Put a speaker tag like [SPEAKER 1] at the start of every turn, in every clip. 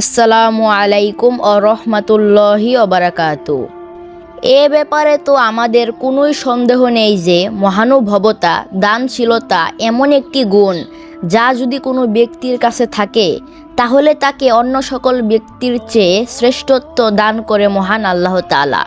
[SPEAKER 1] আসসালামু আলাইকুম ও রহমতুল্লাহি ওবরাকাতু এ ব্যাপারে তো আমাদের কোনোই সন্দেহ নেই যে মহানুভবতা, দানশীলতা এমন একটি গুণ যা যদি কোনো ব্যক্তির কাছে থাকে, তাহলে তাকে অন্য সকল ব্যক্তির চেয়ে শ্রেষ্ঠত্ব দান করে মহান আল্লাহ তাআলা।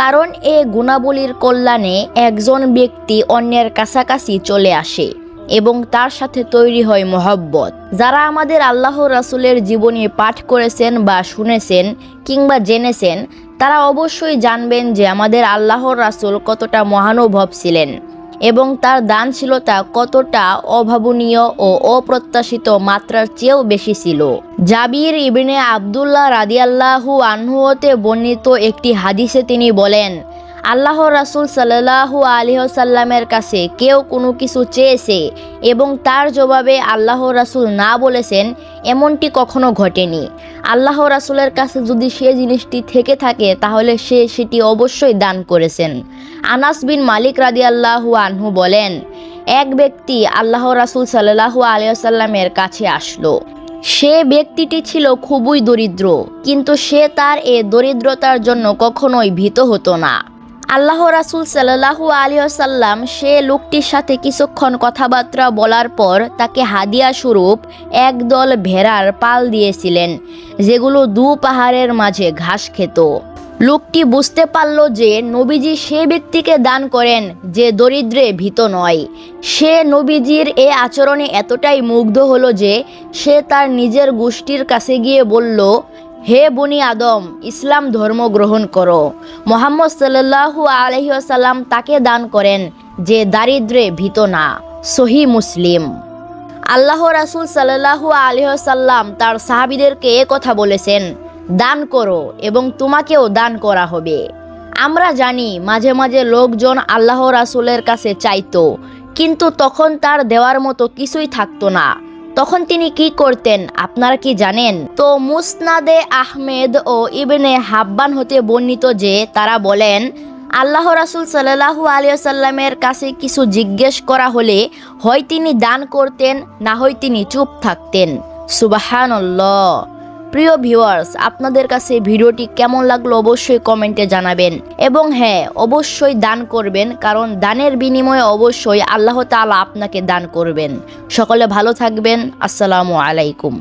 [SPEAKER 1] কারণ এ গুণাবলীর কল্যাণে একজন ব্যক্তি অন্যের কাছাকাছি চলে আসে। এবং তার সাথে তৈরি হয় মহব্বত। যারা আমাদের আল্লাহ রাসুলের জীবনী পাঠ করেছেন বা শুনেছেন কিংবা জেনেছেন, তারা অবশ্যই জানবেন যে আমাদের আল্লাহর রাসুল কতটা মহানুভব ছিলেন এবং তার দানশীলতা কতটা অভাবনীয় ও অপ্রত্যাশিত মাত্রার চেয়েও বেশি ছিল। জাবির ইবনে আবদুল্লাহ রাদিয়াল্লাহু আনহুতে বর্ণিত একটি হাদিসে তিনি বলেন আল্লাহ রাসুল সাল্লাহু আলিহসাল্লামের কাছে কেউ কোনো কিছু চেয়েছে এবং তার জবাবে আল্লাহ রাসুল না বলেছেন, এমনটি কখনো ঘটেনি। আল্লাহ রাসুলের কাছে যদি সে জিনিসটি থেকে থাকে, তাহলে সে সেটি অবশ্যই দান করেছেন। আনাস বিন মালিক রাদি আল্লাহু আনহু বলেন, এক ব্যক্তি আল্লাহ রাসুল সাল্লাহু আলিয়াল্লামের কাছে আসলো। সে ব্যক্তিটি ছিল খুবই দরিদ্র, কিন্তু সে তার এ দরিদ্রতার জন্য কখনোই ভীত হতো না। আল্লাহ রাসুল সাল্লাহু আলিয়াল্লাম সে লোকটির সাথে কিছুক্ষণ কথাবার্তা বলার পর তাকে হাদিয়া স্বরূপ একদল ভেড়ার পাল দিয়েছিলেন, যেগুলো দু পাহাড়ের মাঝে ঘাস খেত। লোকটি বুঝতে পারল যে নবীজি সে ব্যক্তিকে দান করেন যে দরিদ্রে ভীত নয়। সে নবীজির এ আচরণে এতটাই মুগ্ধ হলো যে সে তার নিজের গোষ্ঠীর কাছে গিয়ে বলল হে বনি আদম, ইসলাম ধর্ম গ্রহণ করো। মোহাম্মদ সাল্লাহু আলহিসাল্লাম তাকে দান করেন যে দারিদ্রে ভীত না। সহি মুসলিম। আল্লাহ রাসুল সাল্লাহু আলহিসাল্লাম তার সাহাবিদেরকে এ কথা বলেছেন, দান করো এবং তোমাকেও দান করা হবে। আমরা জানি মাঝে মাঝে লোকজন আল্লাহ রাসুলের কাছে চাইতো, কিন্তু তখন তার দেওয়ার মতো কিছুই থাকতো না। তখন তিনি কি করতেন? আপনারা কি জানেন? তো মুসনাদে আহমেদ ও ইবনে হাব্বান হতে বর্ণিত যে, তারা বলেন, আল্লাহ রাসুল সাল্লাহু আলিয়াল্লামের কাছে কিছু জিজ্ঞেস করা হলে, হয় তিনি দান করতেন, না হয় তিনি চুপ থাকতেন। সুবাহানল্লাহ। প্রিয় ভিউয়ার্স আপনাদের কাছে ভিডিওটি কেমন লাগল অবশ্যই কমেন্টে জানাবেন। এবং হ্যাঁ অবশ্যই দান করবেন, কারণ দানের বিনিময়ে অবশ্যই আল্লাহ তালা আপনাকে দান করবেন। সকলে ভালো থাকবেন, আসসালামু আলাইকুম।